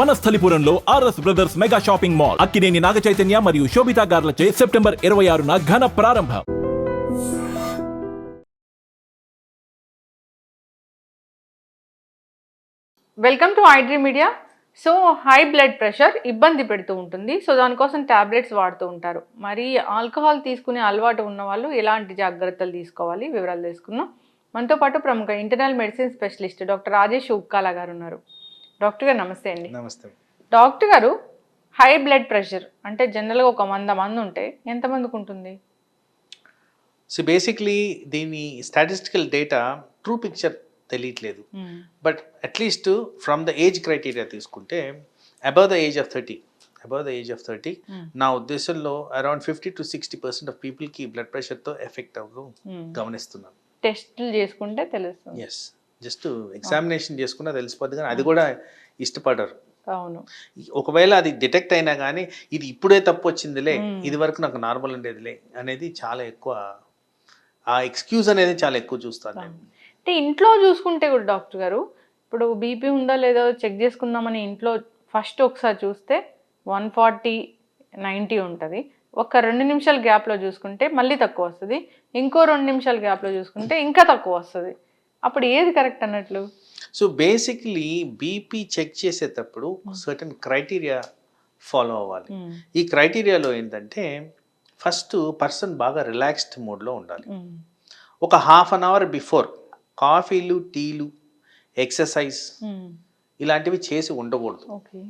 వనస్థలిపురంలో RS brothers mega shopping mall Akkineni Naga Chaitanya మరియు శోభితా గార్లచే September ఇరవై ఆరున ఘన ప్రారంభం. Welcome to iDream media so high blood pressure ఇబ్బంది పెడుతూ ఉంటుంది. సో దానికోసం ట్యాబ్లెట్స్ వాడుతూ ఉంటారు. మరి ఆల్కహాల్ తీసుకునే అలవాటు ఉన్న వాళ్ళు ఎలాంటి జాగ్రత్తలు తీసుకోవాలి? వివరాలు తెలుసుకుందాం. మనతో పాటు ప్రముఖ internal medicine specialist doctor Rajesh Ukkala garu ఉన్నారు. డాక్టర్ గారు నమస్తే అండి. నమస్తే. డాక్టర్ గారు హై బ్లడ్ ప్రెషర్ అంటే జనరల్గా ఒక వంద మంది ఉంటే ఎంతమందికి ఉంటుంది? సో బేసిక్లీ దీని స్టాటిస్టికల్ డేటా ట్రూ పిక్చర్ తెలియట్లేదు. But at least from the age criteria తీసుకుంటే above the age of thirty above the age of thirty నా ఉద్దేశంలో around fifty to sixty percent of పీపుల్కి బ్లడ్ ప్రెషర్తో ఎఫెక్ట్ అవ్వడం గమనిస్తున్నాను. టెస్టులు చేసుకుంటే తెలుస్తుంది. ఎస్ జస్ట్ ఎగ్జామినేషన్ చేసుకున్నా తెలిసిపోద్ది కానీ అది కూడా ఇష్టపడరు. అవును. ఒకవేళ అది డిటెక్ట్ అయినా కానీ ఇది ఇప్పుడే తప్పు వచ్చిందిలే. ఇది వరకు నాకు నార్మల్ ఉండేదిలే అనేది చాలా ఎక్కువ ఆ ఎక్స్క్యూజ్ అనేది చాలా ఎక్కువ చూస్తాను నేను. అంటే ఇంట్లో చూసుకుంటే కూడా డాక్టర్ గారు ఇప్పుడు బీపీ ఉందా లేదో చెక్ చేసుకుందామని ఇంట్లో ఫస్ట్ ఒకసారి చూస్తే వన్ ఫార్టీ నైంటీ ఉంటుంది. ఒక రెండు నిమిషాల గ్యాప్లో చూసుకుంటే మళ్ళీ తక్కువ వస్తుంది. ఇంకో రెండు నిమిషాల గ్యాప్లో చూసుకుంటే ఇంకా తక్కువ వస్తుంది. అప్పుడు ఏది కరెక్ట్ అన్నట్లు? సో బేసిక్లీ బీపీ చెక్ చేసేటప్పుడు సర్టన్ క్రైటీరియా ఫాలో అవ్వాలి. ఉమ్, ఈ క్రైటీరియాలో ఏంటంటే ఫస్ట్ పర్సన్ బాగా రిలాక్స్డ్ మోడ్లో ఉండాలి. ఉమ్, ఒక హాఫ్ అన్ అవర్ బిఫోర్ కాఫీలు టీలు ఎక్సర్సైజ్ ఉమ్, ఇలాంటివి చేసి ఉండకూడదు. ఓకే.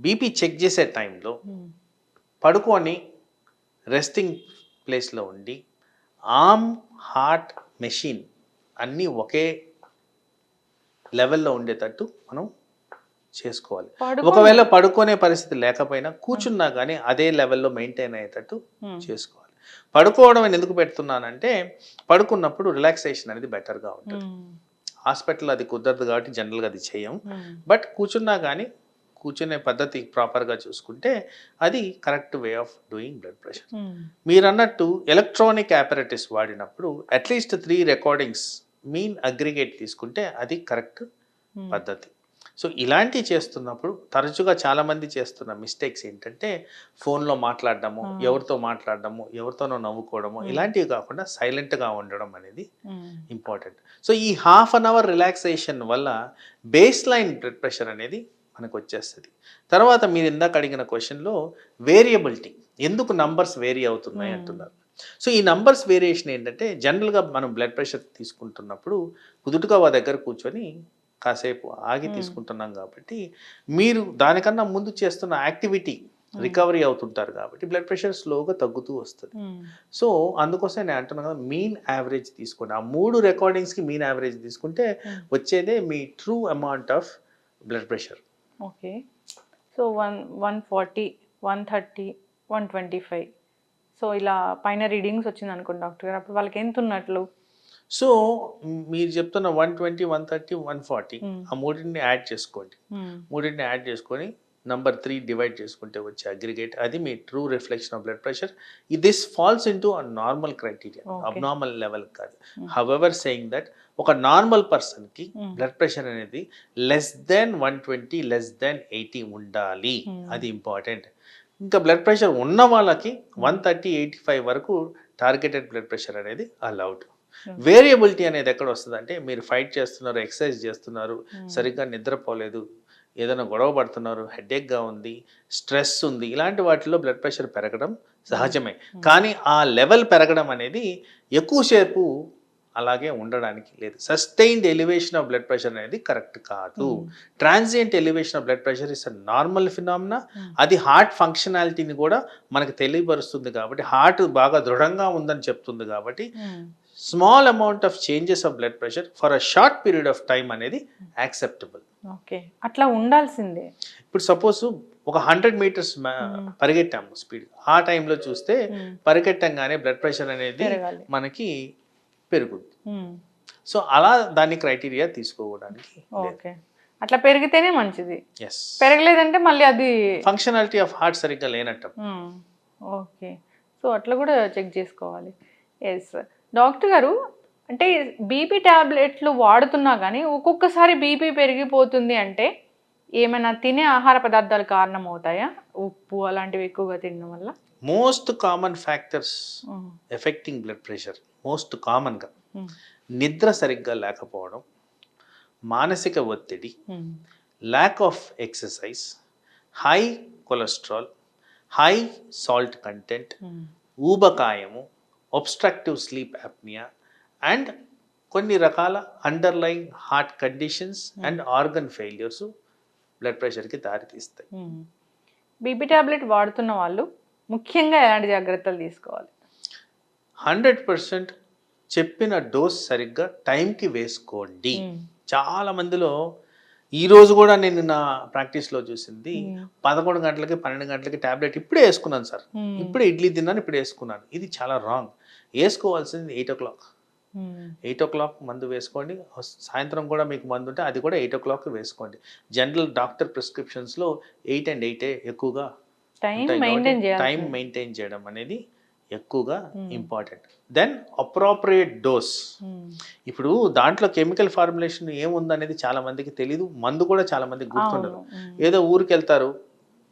బీపీ చెక్ చేసే టైంలో పడుకొని రెస్టింగ్ ప్లేస్లో ఉండి ఆర్మ్ హార్ట్ మెషిన్ అన్నీ ఒకే లెవెల్లో ఉండేటట్టు మనం చేసుకోవాలి. ఒకవేళ పడుకునే పరిస్థితి లేకపోయినా కూర్చున్నా కానీ అదే లెవెల్లో మెయింటైన్ అయ్యేటట్టు ఉమ్, చేసుకోవాలి. పడుకోవడం అని ఎందుకు పెడుతున్నానంటే పడుకున్నప్పుడు రిలాక్సేషన్ అనేది బెటర్గా ఉంటుంది. ఉమ్, హాస్పిటల్ అది కుదరదు కాబట్టి జనరల్గా అది చేయం. ఉమ్, బట్ కూర్చున్నా కానీ కూర్చునే పద్ధతి ప్రాపర్గా చూసుకుంటే అది correct way of doing blood pressure మీరు అన్నట్టు ఎలక్ట్రానిక్ ఆపరేటిస్ వాడినప్పుడు at least three recordings mean aggregate తీసుకుంటే అది కరెక్ట్ ఉమ్, పద్ధతి. సో ఇలాంటివి చేస్తున్నప్పుడు తరచుగా చాలామంది చేస్తున్న మిస్టేక్స్ ఏంటంటే ఫోన్లో మాట్లాడడము ఆ. ఎవరితో మాట్లాడడము ఎవరితోనో నవ్వుకోవడము Hmm. ఇలాంటివి కాకుండా సైలెంట్గా ఉండడం అనేది ఇంపార్టెంట్ సో ఈ హాఫ్ అన్ అవర్ రిలాక్సేషన్ వల్ల బేస్ లైన్ బ్లడ్ ప్రెషర్ అనేది మనకు వచ్చేస్తుంది తర్వాత మీరు ఇందాక అడిగిన క్వశ్చన్లో వేరియబిలిటీ ఎందుకు నంబర్స్ వేరీ అవుతున్నాయి. అంటున్నారు. సో ఈ నంబర్స్ వేరియేషన్ ఏంటంటే జనరల్గా మనం బ్లడ్ ప్రెషర్ తీసుకుంటున్నప్పుడు కుదుటుగా వా దగ్గర కూర్చొని కాసేపు ఆగి. తీసుకుంటున్నాం కాబట్టి మీరు దానికన్నా ముందు చేస్తున్న యాక్టివిటీ రికవరీ అవుతుంటారు కాబట్టి బ్లడ్ ప్రెషర్ స్లోగా తగ్గుతూ వస్తుంది. సో అందుకోసం నేను అంటున్నాను కదా మీన్ యావరేజ్ తీసుకోండి. ఆ మూడు రికార్డింగ్స్కి మీన్ యావరేజ్ తీసుకుంటే. వచ్చేదే మీ true amount of blood pressure. Okay so one one forty one thirty one twenty five so ఇలా పైన రీడింగ్స్ వచ్చింది అనుకోండి డాక్టర్ గారు. అప్పుడు వాళ్ళకి ఎంత ఉన్నట్లు? సో మీరు చెప్తున్న one twenty one thirty one forty Hmm. ఆ మూడింటిని యాడ్ చేసుకోండి. ఉమ్, మూడింటిని యాడ్ చేసుకొని నంబర్ త్రీ డివైడ్ చేసుకుంటే వచ్చే అగ్రిగేట్ అది మీ true reflection of blood pressure this falls into normal criteria. Abnormal level కాదు. Hmm. హవెవర్ సేయింగ్ దట్ ఒక నార్మల్ పర్సన్కి. బ్లడ్ ప్రెషర్ అనేది less than one twenty less than eighty ఉండాలి. అది ఇంపార్టెంట్ ఇంకా బ్లడ్ ప్రెషర్ ఉన్న వాళ్ళకి వన్ థర్టీ ఎయిటీ ఫైవ్ వరకు టార్గెటెడ్ బ్లడ్ ప్రెషర్ అనేది అలౌడ్. వేరియబిలిటీ అనేది ఎక్కడ వస్తుంది అంటే మీరు ఫైట్ చేస్తున్నారు ఎక్సర్సైజ్ చేస్తున్నారు సరిగ్గా నిద్రపోలేదు ఏదైనా గొడవ పడుతున్నారు హెడేక్గా ఉంది స్ట్రెస్ ఉంది ఇలాంటి వాటిలో బ్లడ్ ప్రెషర్ పెరగడం సహజమే కానీ ఆ లెవెల్ పెరగడం అనేది ఎక్కువసేపు అలాగే ఉండడానికి లేదు. Sustained elevation of blood pressure అనేది కరెక్ట్ కాదు. Transient elevation of blood pressure is a normal phenomena అది హార్ట్ ఫంక్షనాలిటీని కూడా మనకు తెలియపరుస్తుంది కాబట్టి హార్ట్ బాగా దృఢంగా ఉందని చెప్తుంది కాబట్టి small amount of changes of blood pressure for a short period of time అనేది యాక్సెప్టబుల్ ఓకే. అట్లా ఉండాల్సిందే. ఇప్పుడు సపోజ్ ఒక హండ్రెడ్ మీటర్స్ Hmm. పరిగెట్టాము స్పీడ్ ఆ టైంలో చూస్తే ఉమ్, పరిగెట్టంగానే బ్లడ్ ప్రెషర్ అనేది మనకి పెరుగుద్ది. సో అలా దాన్ని క్రైటీరియా తీసుకోవడానికి ఓకే. అట్లా పెరిగితేనే మంచిది. పెరగలేదంటే మళ్ళీ అది ఫంక్షనాలిటీ ఆఫ్ హార్ట్ సరిగ్గా లేనట్టు. ఓకే. సో అట్లా కూడా చెక్ చేసుకోవాలి. ఎస్ డాక్టర్ గారు అంటే బీపీ ట్యాబ్లెట్లు వాడుతున్నా కానీ ఒక్కొక్కసారి బీపీ పెరిగిపోతుంది అంటే ఏమైనా తినే ఆహార పదార్థాలు కారణం అవుతాయా ఉప్పు అలాంటివి ఎక్కువగా తినడం వల్ల? Most common factors affecting blood pressure most కామన్గా ఉమ్, నిద్ర సరిగ్గా లేకపోవడం మానసిక ఒత్తిడి lack of exercise high cholesterol high salt content ఊబకాయము obstructive sleep apnoea and కొన్ని రకాల underline heart conditions and organ failures blood ప్రెషర్కి దారితీస్తాయి. బీపీ టాబ్లెట్ వాడుతున్న వాళ్ళు ముఖ్యంగా ఎలాంటి జాగ్రత్తలు తీసుకోవాలి? హండ్రెడ్ పర్సెంట్ చెప్పిన డోస్ సరిగ్గా టైంకి వేసుకోండి. చాలా మందిలో ఈ రోజు కూడా నేను నా ప్రాక్టీస్లో చూసింది పదకొండు గంటలకి పన్నెండు గంటలకి టాబ్లెట్ ఇప్పుడే వేసుకున్నాను సార్. ఇప్పుడే ఇడ్లీ తిన్నాను ఇప్పుడు వేసుకున్నాను. ఇది చాలా రాంగ్. వేసుకోవాల్సింది eight o'clock. Eight o'clock మందు వేసుకోండి. సాయంత్రం కూడా మీకు మందు ఉంటే అది కూడా ఎయిట్ ఓ క్లాక్ వేసుకోండి. జనరల్ డాక్టర్ ప్రిస్క్రిప్షన్స్లో ఎయిట్ అండ్ ఎయిటే ఎక్కువగా టైం మెయింటైన్ చేయడం అనేది ఎక్కువగా Hmm. Important then appropriate dose ఇప్పుడు దాంట్లో కెమికల్ ఫార్ములేషన్ ఏముందనేది చాలా మందికి తెలీదు. మందు కూడా చాలా మందికి గుర్తుండదు. ఉమ్, ఏదో ఊరికి వెళ్తారు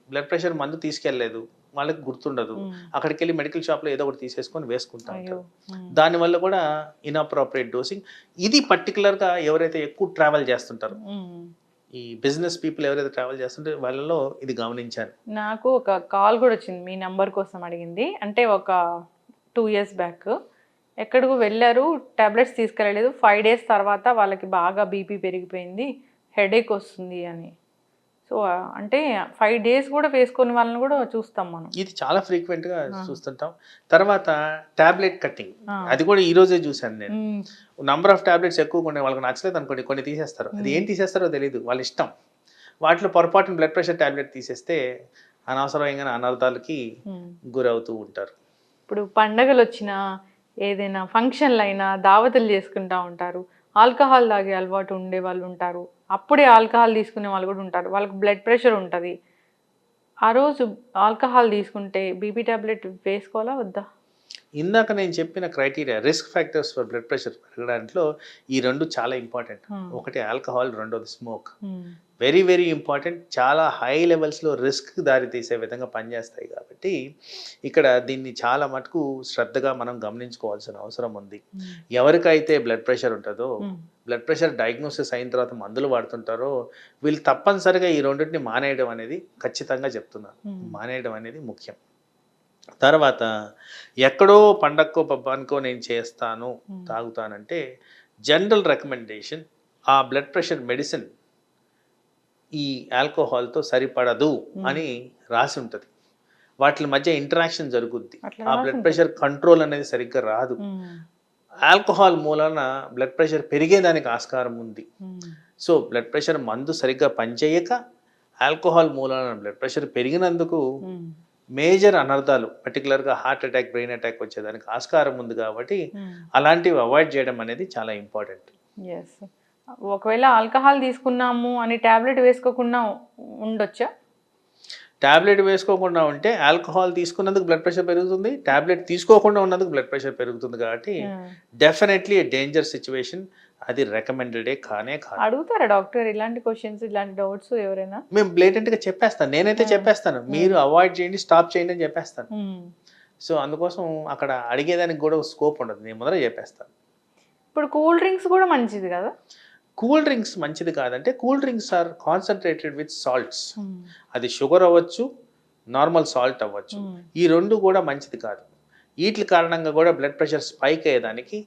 బ్లడ్ ప్రెషర్ మందు తీసుకెళ్ళలేదు వాళ్ళకి గుర్తుండదు. ఉమ్, అక్కడికి వెళ్ళి మెడికల్ షాప్లో ఏదో ఒకటి తీసేసుకొని వేసుకుంటా ఉంటారు. ఉమ్, దానివల్ల కూడా ఇన్అప్రోప్రియేట్ డోసింగ్ ఇది పర్టికులర్గా ఎవరైతే ఎక్కువ ట్రావెల్ చేస్తుంటారో. ఈ బిజినెస్ పీపుల్ ఎవరైతే ట్రావెల్ చేస్తుంటే వాళ్ళలో ఇది గమనించాను. నాకు ఒక కాల్ కూడా వచ్చింది. మీ నెంబర్ కోసం అడిగింది. అంటే ఒక టూ ఇయర్స్ బ్యాక్ ఎక్కడికో వెళ్ళారు టాబ్లెట్స్ తీసుకెళ్ళలేదు. ఫైవ్ డేస్ తర్వాత వాళ్ళకి బాగా బీపీ పెరిగిపోయింది. హెడేక్ వస్తుంది అని. సో అంటే ఫైవ్ డేస్ కూడా వేసుకునే వాళ్ళని కూడా చూస్తాం మనం. ఇది చాలా ఫ్రీక్వెంట్గా. చూస్తుంటాం. తర్వాత టాబ్లెట్ కట్టింగ్. ఆ. అది కూడా ఈ రోజే చూశాను నేను. నంబర్ ఆఫ్ టాబ్లెట్స్ ఎక్కువ ఉన్నాయి వాళ్ళకి నచ్చలేదు అనుకోండి కొన్ని తీసేస్తారు. అది ఏం తీసేస్తారో తెలియదు వాళ్ళ ఇష్టం. వాటిలో పొరపాటున బ్లడ్ ప్రెషర్ టాబ్లెట్ తీసేస్తే అనవసరమైన అనర్థాలకి. గురవుతూ ఉంటారు. ఇప్పుడు పండగలు వచ్చినా ఏదైనా ఫంక్షన్లు అయినా దావతులు చేసుకుంటా ఉంటారు. ఆల్కహాల్ తాగే అలవాటు ఉండే వాళ్ళు ఉంటారు. అప్పుడే ఆల్కహాల్ తీసుకునే వాళ్ళు కూడా ఉంటారు. వాళ్ళకి బ్లడ్ ప్రెషర్ ఉంటుంది. ఆ రోజు ఆల్కహాల్ తీసుకుంటే బీపీ టాబ్లెట్ వేసుకోవాలా వద్దా? ఇందాక నేను చెప్పిన criteria risk factors for blood pressure పెరగడంలో ఈ రెండు చాలా ఇంపార్టెంట్. Hmm. ఒకటి ఆల్కహాల్ రెండోది smoke. Um, very very important. చాలా హై లెవెల్స్లో రిస్క్ దారి తీసే విధంగా పనిచేస్తాయి కాబట్టి ఇక్కడ దీన్ని చాలా మటుకు శ్రద్ధగా మనం గమనించుకోవాల్సిన అవసరం ఉంది. ఉమ్, ఎవరికైతే బ్లడ్ ప్రెషర్ ఉంటుందో బ్లడ్ ప్రెషర్ డయాగ్నోసిస్ అయిన తర్వాత మందులు వాడుతుంటారో వీళ్ళు తప్పనిసరిగా ఈ రెండింటిని మానేయడం అనేది ఖచ్చితంగా చెప్తున్నాను. ఉమ్, మానేయడం అనేది ముఖ్యం. తర్వాత ఎక్కడో పండక్కో పబ్బానికో నేను చేస్తాను. తాగుతానంటే జనరల్ రికమెండేషన్ ఆ బ్లడ్ ప్రెషర్ మెడిసిన్ ఈ ఆల్కహాల్తో సరిపడదు. అని రాసి ఉంటుంది. వాటి మధ్య ఇంటరాక్షన్ జరుగుద్ది. ఆ బ్లడ్. ప్రెషర్ కంట్రోల్ అనేది సరిగ్గా రాదు. ఆల్కహాల్ మూలన బ్లడ్ ప్రెషర్ పెరిగేదానికి ఆస్కారం ఉంది. సో బ్లడ్ ప్రెషర్ మందు సరిగ్గా పనిచేయక ఆల్కహాల్ మూలన బ్లడ్ ప్రెషర్ పెరిగినందుకు మేజర్ అనర్థాలు పర్టికులర్గా హార్ట్ అటాక్ బ్రెయిన్ అటాక్ వచ్చేదానికి ఆస్కారం ఉంది కాబట్టి ఉమ్. అలాంటివి అవాయిడ్ చేయడం అనేది చాలా ఇంపార్టెంట్ ఎస్ ఒకవేళ ఆల్కహాల్ తీసుకున్నాము అని టాబ్లెట్ వేసుకోకుండా ఉండొచ్చా? టాబ్లెట్ వేసుకోకుండా ఉంటే ఆల్కహాల్ తీసుకున్నందుకు బ్లడ్ ప్రెషర్ పెరుగుతుంది. టాబ్లెట్ తీసుకోకుండా ఉన్నందుకు బ్లడ్ ప్రెషర్ పెరుగుతుంది కాబట్టి. డెఫినెట్లీ డేంజర్ సిచ్యువేషన్ అది రికమెండెడే కానే కాదు. అడుగుతారా డాక్టర్? ఇలాంటి క్వశ్చన్స్ ఇలాంటి డౌట్స్ ఎవరైనా? మేము బ్లేటెంట్గా చెప్పేస్తాను. నేనైతే. చెప్పేస్తాను. మీరు అవాయిడ్ చేయండి స్టాప్ చేయండి అని చెప్పేస్తాను. సో అందుకోసం అక్కడ అడిగేదానికి కూడా స్కోప్ ఉండదు. నేను మొదట చెప్పేస్తాను. ఇప్పుడు కూల్ డ్రింక్స్ కూడా మంచిది కదా? కూల్ డ్రింక్స్ మంచిది కాదంటే cool drinks are concentrated with salts. అది షుగర్ అవ్వచ్చు నార్మల్ సాల్ట్ అవ్వచ్చు. ఈ రెండు కూడా మంచిది కాదు. వీటి కారణంగా కూడా బ్లడ్ ప్రెషర్ స్పైక్ అయ్యేదానికి.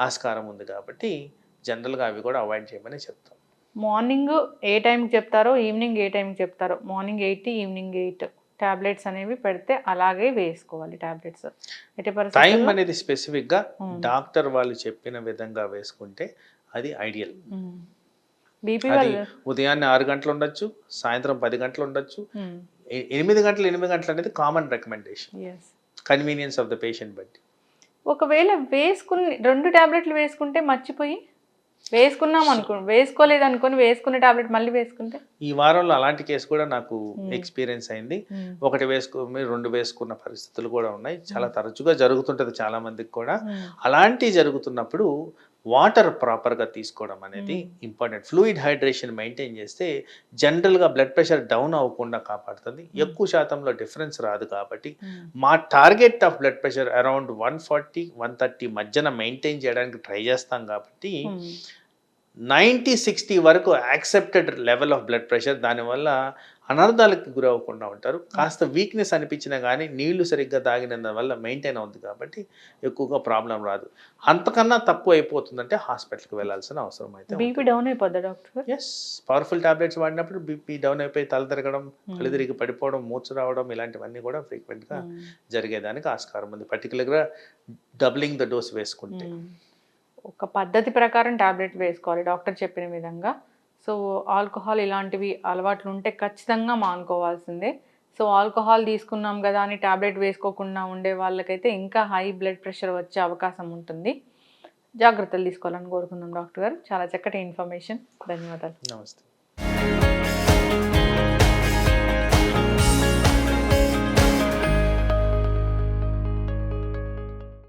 ఆస్కారం ఉంది కాబట్టి జనరల్గా అవి కూడా అవాయిడ్ చేయమని చెప్తాం. మార్నింగ్ ఏ టైంకి చెప్తారో ఈవినింగ్ ఏ టైంకి చెప్తారో morning eight evening eight tablets అనేవి పెడితే అలాగే వేసుకోవాలి టాబ్లెట్స్. టైం అనేది స్పెసిఫిక్గా. డాక్టర్ వాళ్ళు చెప్పిన విధంగా వేసుకుంటే అది ఐడియల్. బీపీ ఉదయాన్నే ఆరు గంటలు ఉండొచ్చు సాయంత్రం పది గంటలు ఉండొచ్చు. ఎనిమిది గంటలు ఎనిమిది గంటలు అనేది common recommendation. Convenience of the patient బట్టి. ఒకవేళ వేసుకుని రెండు టాబ్లెట్లు వేసుకుంటే మర్చిపోయి వేసుకున్నాం అనుకో వేసుకోలేదు అనుకొని వేసుకున్న టాబ్లెట్ మళ్ళీ వేసుకుంటే ఈ వారంలో అలాంటి కేసు కూడా నాకు. ఎక్స్పీరియన్స్ అయింది. ఒకటి వేసుకో రెండు వేసుకున్న పరిస్థితులు కూడా ఉన్నాయి చాలా తరచుగా జరుగుతుంటది చాలా మందికి కూడా ఉమ్. అలాంటి జరుగుతున్నప్పుడు వాటర్ ప్రాపర్గా తీసుకోవడం అనేది ఇంపార్టెంట్. ఫ్లూయిడ్ హైడ్రేషన్ మెయింటైన్ చేస్తే జనరల్గా బ్లడ్ ప్రెషర్ డౌన్ అవ్వకుండా కాపాడుతుంది. ఎక్కువ శాతంలో డిఫరెన్స్ రాదు కాబట్టి మా target of blood pressure around one forty one thirty మధ్యన మెయింటైన్ చేయడానికి ట్రై చేస్తాం కాబట్టి నైంటీ సిక్స్టీ వరకు accepted level of blood pressure. దానివల్ల అనర్థాలకు గురవ్వకుండా ఉంటారు. కాస్త వీక్నెస్ అనిపించినా కానీ నీళ్ళు సరిగ్గా తాగినందు వల్ల మెయింటైన్ అవుతుంది కాబట్టి ఎక్కువగా ప్రాబ్లం రాదు. అంతకన్నా తక్కువ అయిపోతుందంటే హాస్పిటల్కి వెళ్ళాల్సిన అవసరం అయితే బీపీ డౌన్ అయిపోద్దా డాక్టర్? ఎస్ పవర్ఫుల్ టాబ్లెట్స్ వాడినప్పుడు బీపీ డౌన్ అయిపోయి తల తిరగడం కళ్ళు తిరిగి పడిపోవడం మూర్చ రావడం ఇలాంటివన్నీ కూడా ఫ్రీక్వెంట్గా జరిగేదానికి ఆస్కారం ఉంది. పర్టికులర్గా డబ్లింగ్ ద డోస్ వేసుకుంటే. ఒక పద్ధతి ప్రకారం టాబ్లెట్ వేసుకోవాలి డాక్టర్ చెప్పిన విధంగా. సో ఆల్కహాల్ ఇలాంటివి అలవాట్లు ఉంటే ఖచ్చితంగా మానుకోవాల్సిందే. సో ఆల్కహాల్ తీసుకున్నాం కదా అని టాబ్లెట్ వేసుకోకుండా ఉండే వాళ్ళకైతే ఇంకా హై బ్లడ్ ప్రెషర్ వచ్చే అవకాశం ఉంటుంది. జాగ్రత్తలు తీసుకోవాలని కోరుకుందాం డాక్టర్ గారు. చాలా చక్కటి ఇన్ఫర్మేషన్. ధన్యవాదాలు. నమస్తే.